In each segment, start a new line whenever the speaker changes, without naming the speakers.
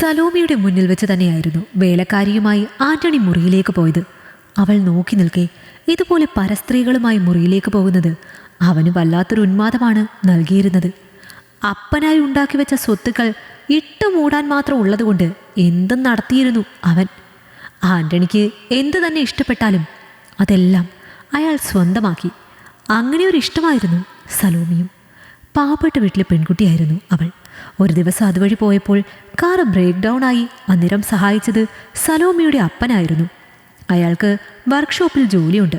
സലോമിയുടെ മുന്നിൽ വെച്ച് തന്നെയായിരുന്നു വേലക്കാരിയുമായി ആന്റണി മുറിയിലേക്ക് പോയത്. അവൾ നോക്കി നിൽക്കെ ഇതുപോലെ പരസ്ത്രീകളുമായി മുറിയിലേക്ക് പോകുന്നത് അവന് വല്ലാത്തൊരു ഉന്മാദമാണ് നൽകിയിരുന്നത്. അപ്പനായി ഉണ്ടാക്കി വെച്ച സ്വത്തുക്കൾ ഇട്ടു മൂടാൻ മാത്രം ഉള്ളതുകൊണ്ട് എന്തും നടത്തിയിരുന്നു അവൻ. ആന്റണിക്ക് എന്തു തന്നെ ഇഷ്ടപ്പെട്ടാലും അതെല്ലാം അയാൾ സ്വന്തമാക്കി. അങ്ങനെ ഒരു ഇഷ്ടമായിരുന്നു സലോമിയും. പാവപ്പെട്ട വീട്ടിലെ പെൺകുട്ടിയായിരുന്നു അവൾ. ഒരു ദിവസം അതുവഴി പോയപ്പോൾ കാർ ബ്രേക്ക് ഡൗൺ ആയി. അന്നേരം സഹായിച്ചത് സലോമിയുടെ അപ്പനായിരുന്നു. അയാൾക്ക് വർക്ക്ഷോപ്പിൽ ജോലിയുണ്ട്.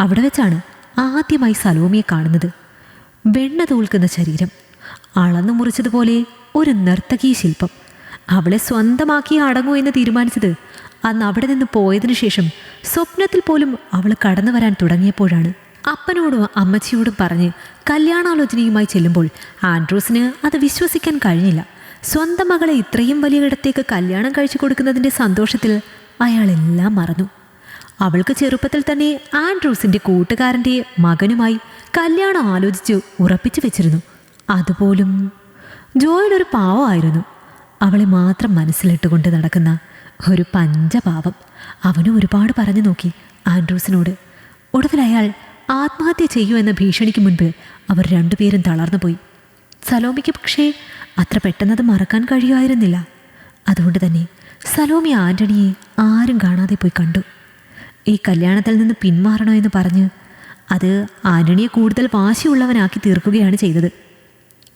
അവിടെ വെച്ചാണ് ആദ്യമായി സലോമിയെ കാണുന്നത്. വെണ്ണ തോൽക്കുന്ന ശരീരം. അളന്നു മുറിച്ചതുപോലെ ഒരു നർത്തകീ ശില്പം. അവളെ സ്വന്തമാക്കി അടങ്ങൂ എന്ന് തീരുമാനിച്ചത് അന്ന് അവിടെ നിന്ന് പോയതിനു ശേഷം സ്വപ്നത്തിൽ പോലും അവൾ കടന്നു വരാൻ തുടങ്ങിയപ്പോഴാണ്. അപ്പനോടും അമ്മച്ചിയോടും പറഞ്ഞ് കല്യാണാലോചനയുമായി ചെല്ലുമ്പോൾ ആൻഡ്രൂസിന് അത് വിശ്വസിക്കാൻ കഴിഞ്ഞില്ല. സ്വന്തം മകളെ ഇത്രയും വലിയ ഇടത്തേക്ക് കല്യാണം കഴിച്ചു കൊടുക്കുന്നതിന്റെ സന്തോഷത്തിൽ അയാളെല്ലാം മറന്നു. അവൾക്ക് ചെറുപ്പത്തിൽ തന്നെ ആൻഡ്രൂസിന്റെ കൂട്ടുകാരന്റെ മകനുമായി കല്യാണം ആലോചിച്ച് ഉറപ്പിച്ചു വെച്ചിരുന്നു. അതുപോലും ജോയുടെ ഒരു പാവമായിരുന്നു. അവളെ മാത്രം മനസ്സിലിട്ടുകൊണ്ട് നടക്കുന്ന ഒരു പഞ്ചപാവം. അവനും ഒരുപാട് പറഞ്ഞു നോക്കി ആൻഡ്രൂസിനോട്. ഒടുവിൽ അയാൾ ആത്മഹത്യ ചെയ്യൂ എന്ന ഭീഷണിക്ക് മുൻപ് അവർ രണ്ടുപേരും തളർന്നുപോയി സലോമിക്ക് പക്ഷേ അത്ര പെട്ടെന്നത് മറക്കാൻ കഴിയുമായിരുന്നില്ല. അതുകൊണ്ട് തന്നെ സലോമി ആന്റണിയെ ആരും കാണാതെ പോയി കണ്ടു. ഈ കല്യാണത്തിൽ നിന്ന് പിന്മാറണോ എന്ന് പറഞ്ഞ് അത് ആന്റണിയെ കൂടുതൽ വാശിയുള്ളവനാക്കി തീർക്കുകയാണ് ചെയ്തത്.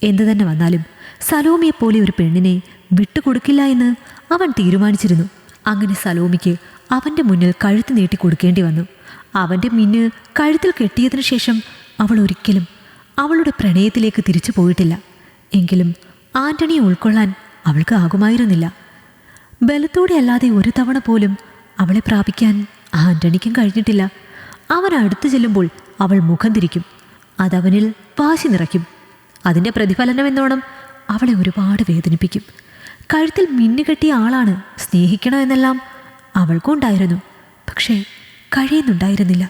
എന്തു തന്നെ വന്നാലും സലോമിയെപ്പോലെ ഒരു പെണ്ണിനെ വിട്ടുകൊടുക്കില്ല എന്ന് അവൻ തീരുമാനിച്ചിരുന്നു. അങ്ങനെ സലോമിക്ക് അവന്റെ മുന്നിൽ കഴുത്ത് നീട്ടി കൊടുക്കേണ്ടി വന്നു. അവന്റെ മിന്ന് കഴുത്തിൽ കെട്ടിയതിനു ശേഷം അവൾ ഒരിക്കലും അവളുടെ പ്രണയത്തിലേക്ക് തിരിച്ചു പോയിട്ടില്ല. എങ്കിലും ആന്റണിയെ ഉൾക്കൊള്ളാൻ അവൾക്ക് ആകുമായിരുന്നില്ല. ബലത്തോടെ അല്ലാതെ ഒരു തവണ പോലും അവളെ പ്രാപിക്കാൻ ആന്റണിക്കും കഴിഞ്ഞിട്ടില്ല. അവൻ അടുത്തു ചെല്ലുമ്പോൾ അവൾ മുഖം തിരിക്കും. അതവനിൽ വാശി നിറയ്ക്കും. അതിന്റെ പ്രതിഫലനം എന്നോണം അവളെ ഒരുപാട് വേദനിപ്പിക്കും. കഴുത്തിൽ മിന്നുകെട്ടിയ ആളാണ് സ്നേഹിക്കണമെന്നെല്ലാം അവൾക്കും ഉണ്ടായിരുന്നു. പക്ഷേ കഴിയുന്നുണ്ടായിരുന്നില്ല.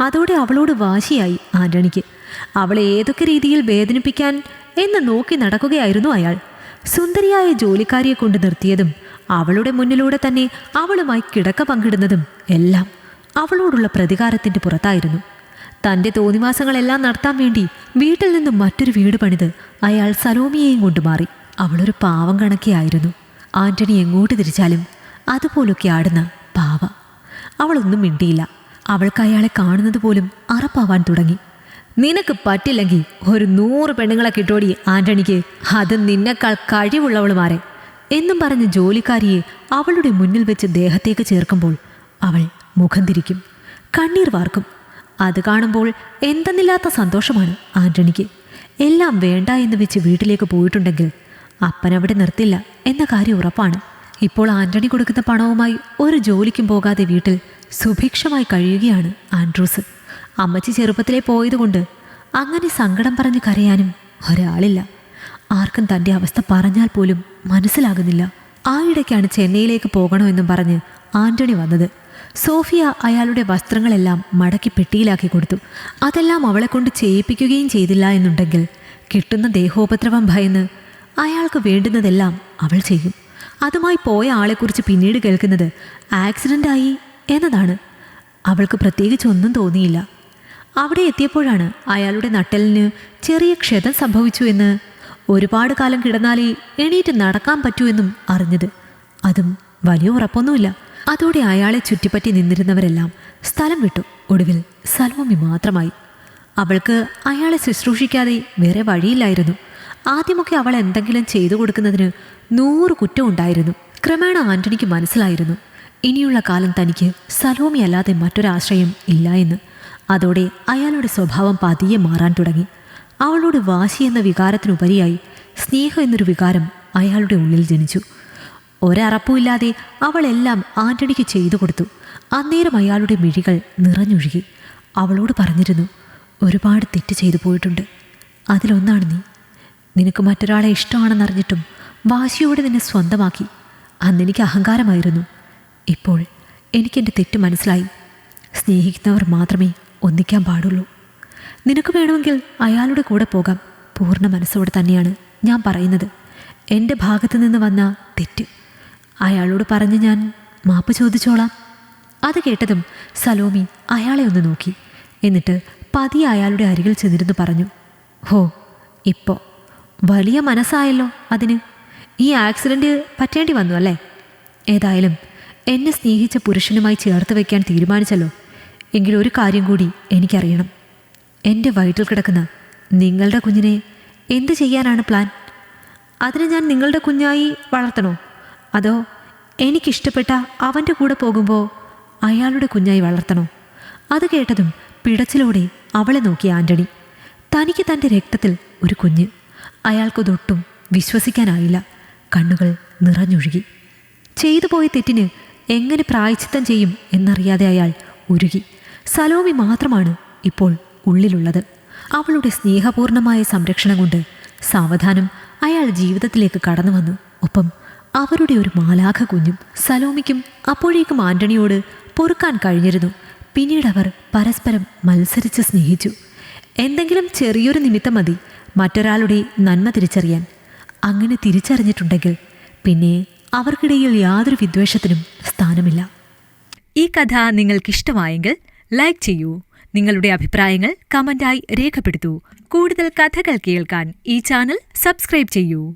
അതോടെ അവളോട് വാശിയായി ആന്റണിക്ക്. അവളെ ഏതൊക്കെ രീതിയിൽ വേദനിപ്പിക്കാൻ എന്ന് നോക്കി നടക്കുകയായിരുന്നു അയാൾ. സുന്ദരിയായ ജോലിക്കാരിയെ കൊണ്ട് നിർത്തിയതും അവളുടെ മുന്നിലൂടെ തന്നെ അവളുമായി കിടക്ക പങ്കിടുന്നതും എല്ലാം അവളോടുള്ള പ്രതികാരത്തിന്റെ പുറത്തായിരുന്നു. തന്റെ തോന്നിവാസങ്ങളെല്ലാം നടത്താൻ വേണ്ടി വീട്ടിൽ നിന്നും മറ്റൊരു വീട് പണിത് അയാൾ സലോമിയെയും കൊണ്ട് മാറി. അവളൊരു പാവം കണക്കെയായിരുന്നു. ആന്റണി എങ്ങോട്ട് തിരിച്ചാലും അതുപോലൊക്കെ ആടുന്ന പാവ. അവളൊന്നും മിണ്ടിയില്ല. അവൾക്ക് അയാളെ കാണുന്നത് പോലും അറപ്പാവാൻ തുടങ്ങി. നിനക്ക് പറ്റില്ലെങ്കിൽ ഒരു നൂറ് പെണ്ണുങ്ങളെ കിട്ടോടി ആന്റണിക്ക്. അത് നിന്നെക്കാൾ കഴിവുള്ളവളുമാരെ. എന്നും പറഞ്ഞ് ജോലിക്കാരിയെ അവളുടെ മുന്നിൽ വെച്ച് ദേഹത്തേക്ക് ചേർക്കുമ്പോൾ അവൾ മുഖം തിരിക്കും കണ്ണീർ വാർക്കും. അത് കാണുമ്പോൾ എന്തെന്നില്ലാത്ത സന്തോഷമാണ് ആന്റണിക്ക്. എല്ലാം വേണ്ട എന്ന് വെച്ച് വീട്ടിലേക്ക് പോയിട്ടുണ്ടെങ്കിൽ അപ്പനവിടെ നിർത്തില്ല എന്ന കാര്യം ഉറപ്പാണ്. ഇപ്പോൾ ആന്റണി കൊടുക്കുന്ന പണവുമായി ഒരു ജോലിക്കും പോകാതെ വീട്ടിൽ സുഭിക്ഷമായി കഴിയുകയാണ് ആൻഡ്രൂസ്. അമ്മച്ചി ചെറുപ്പത്തിലേ പോയതുകൊണ്ട് അങ്ങനെ സങ്കടം പറഞ്ഞ് കരയാനും ഒരാളില്ല. ആർക്കും തന്റെ അവസ്ഥ പറഞ്ഞാൽ പോലും മനസ്സിലാകുന്നില്ല. ആ ഇടയ്ക്കാണ് ചെന്നൈയിലേക്ക് പോകണമെന്നും പറഞ്ഞ് ആന്റണി വന്നത്. സോഫിയ അയാളുടെ വസ്ത്രങ്ങളെല്ലാം മടക്കി പെട്ടിയിലാക്കി കൊടുത്തു. അതെല്ലാം അവളെ കൊണ്ട് ചെയ്യിപ്പിക്കുകയും ചെയ്തില്ല എന്നുണ്ടെങ്കിൽ കിട്ടുന്ന ദേഹോപദ്രവം ഭയന്ന് അയാൾക്ക് വേണ്ടുന്നതെല്ലാം അവൾ ചെയ്യും. അതുമായി പോയ ആളെക്കുറിച്ച് പിന്നീട് കേൾക്കുന്നത് ആക്സിഡന്റായി എന്നതാണ്. അവൾക്ക് പ്രത്യേകിച്ച് ഒന്നും തോന്നിയില്ല. അവിടെ എത്തിയപ്പോഴാണ് അയാളുടെ നട്ടലിന് ചെറിയ ക്ഷതം സംഭവിച്ചു എന്ന് ഒരുപാട് കാലം കിടന്നാലേ എണീറ്റ് നടക്കാൻ പറ്റൂ എന്നും അറിഞ്ഞത്. അതും വലിയ ഉറപ്പൊന്നുമില്ല. അതോടെ അയാളെ ചുറ്റിപ്പറ്റി നിന്നിരുന്നവരെല്ലാം സ്ഥലം വിട്ടു. ഒടുവിൽ സൽമുമി മാത്രമായി. അവൾക്ക് അയാളെ ശുശ്രൂഷിക്കാതെ വേറെ വഴിയില്ലായിരുന്നു. ആദ്യമൊക്കെ അവൾ എന്തെങ്കിലും ചെയ്തു കൊടുക്കുന്നതിന് നൂറ് കുറ്റം ഉണ്ടായിരുന്നു. ക്രമേണ ആന്റണിക്ക് മനസ്സിലായിരുന്നു. ഇനിയുള്ള കാലം തനിക്ക് സലോമി അല്ലാതെ മറ്റൊരാശ്രയം ഇല്ല എന്ന്. അതോടെ അയാളുടെ സ്വഭാവം പതിയെ മാറാൻ തുടങ്ങി. അവളോട് വാശി എന്ന വികാരത്തിനുപരിയായി സ്നേഹം എന്നൊരു വികാരം അയാളുടെ ഉള്ളിൽ ജനിച്ചു. ഒരറപ്പുമില്ലാതെ അവളെല്ലാം ആന്റണിക്ക് ചെയ്തു കൊടുത്തു. അന്നേരം അയാളുടെ മിഴികൾ നിറഞ്ഞൊഴുകി. അവളോട് പറഞ്ഞിരുന്നു ഒരുപാട് തെറ്റ് ചെയ്തു പോയിട്ടുണ്ട്. അതിലൊന്നാണ് നീ. നിനക്ക് മറ്റൊരാളെ ഇഷ്ടമാണെന്നറിഞ്ഞിട്ടും വാശിയോടെ നിന്നെ സ്വന്തമാക്കി. അന്നെനിക്ക് അഹങ്കാരമായിരുന്നു. ഇപ്പോൾ എനിക്കെന്റെ തെറ്റ് മനസ്സിലായി. സ്നേഹിക്കുന്നവർ മാത്രമേ ഒന്നിക്കാൻ പാടുള്ളൂ. നിനക്ക് വേണമെങ്കിൽ അയാളുടെ കൂടെ പോകാം. പൂർണ മനസ്സോടെ തന്നെയാണ് ഞാൻ പറയുന്നത്. എന്റെ ഭാഗത്ത് നിന്ന് വന്ന തെറ്റ്. അയാളോട് പറഞ്ഞ് ഞാൻ മാപ്പ് ചോദിച്ചോളാം. അത് കേട്ടതും സലോമി അയാളെ ഒന്ന് നോക്കി. എന്നിട്ട് പതിയെ അയാളുടെ അരികിൽ ചെന്നിരുന്ന് പറഞ്ഞു ഹോ ഇപ്പോൾ വലിയ മനസ്സായല്ലോ അതിന്. ഈ ആക്സിഡന്റ് പറ്റേണ്ടി വന്നു അല്ലേ? ഏതായാലും എന്നെ സ്നേഹിച്ച പുരുഷനുമായി ചേർത്ത് വയ്ക്കാൻ തീരുമാനിച്ചല്ലോ. എങ്കിലൊരു കാര്യം കൂടി എനിക്കറിയണം. എന്റെ വയറ്റിൽ കിടക്കുന്ന നിങ്ങളുടെ കുഞ്ഞിനെ എന്ത് ചെയ്യാനാണ് പ്ലാൻ അതിനെ ഞാൻ നിങ്ങളുടെ കുഞ്ഞായി വളർത്തണോ? അതോ എനിക്കിഷ്ടപ്പെട്ട അവന്റെ കൂടെ പോകുമ്പോൾ അയാളുടെ കുഞ്ഞായി വളർത്തണോ? അത് കേട്ടതും പിടച്ചിലോടെ അവളെ നോക്കി ആന്റണി തനിക്ക് തന്റെ രക്തത്തിൽ ഒരു കുഞ്ഞ്. അയാൾക്കതൊട്ടും വിശ്വസിക്കാനായില്ല. കണ്ണുകൾ നിറഞ്ഞൊഴുകി. ചെയ്തു പോയ തെറ്റിന് എങ്ങനെ പ്രായച്ചിത്തം ചെയ്യും എന്നറിയാതെ അയാൾ ഉരുകി. സലോമി മാത്രമാണ് ഇപ്പോൾ ഉള്ളിലുള്ളത്. അവളുടെ സ്നേഹപൂർണമായ സംരക്ഷണം കൊണ്ട് സാവധാനം അയാൾ ജീവിതത്തിലേക്ക് കടന്നു വന്നു. ഒപ്പം അവരുടെ ഒരു മാലാഖ കുഞ്ഞും സലോമിക്കും അപ്പോഴേക്കും ആന്റണിയോട് പൊറുക്കാൻ കഴിഞ്ഞിരുന്നു. പിന്നീട് അവർ പരസ്പരം മത്സരിച്ച് സ്നേഹിച്ചു. എന്തെങ്കിലും ചെറിയൊരു നിമിത്തം മതി. മറ്റൊരാളുടെ നന്മ തിരിച്ചറിയാൻ. അങ്ങനെ തിരിച്ചറിഞ്ഞിട്ടുണ്ടെങ്കിൽ പിന്നെ അവർക്കിടയിൽ യാതൊരു വിദ്വേഷത്തിനും സ്ഥാനമില്ല.
ഈ കഥ നിങ്ങൾക്കിഷ്ടമായെങ്കിൽ ലൈക്ക് ചെയ്യൂ. നിങ്ങളുടെ അഭിപ്രായങ്ങൾ കമന്റായി രേഖപ്പെടുത്തൂ. കൂടുതൽ കഥകൾ കേൾക്കാൻ ഈ ചാനൽ സബ്സ്ക്രൈബ് ചെയ്യൂ.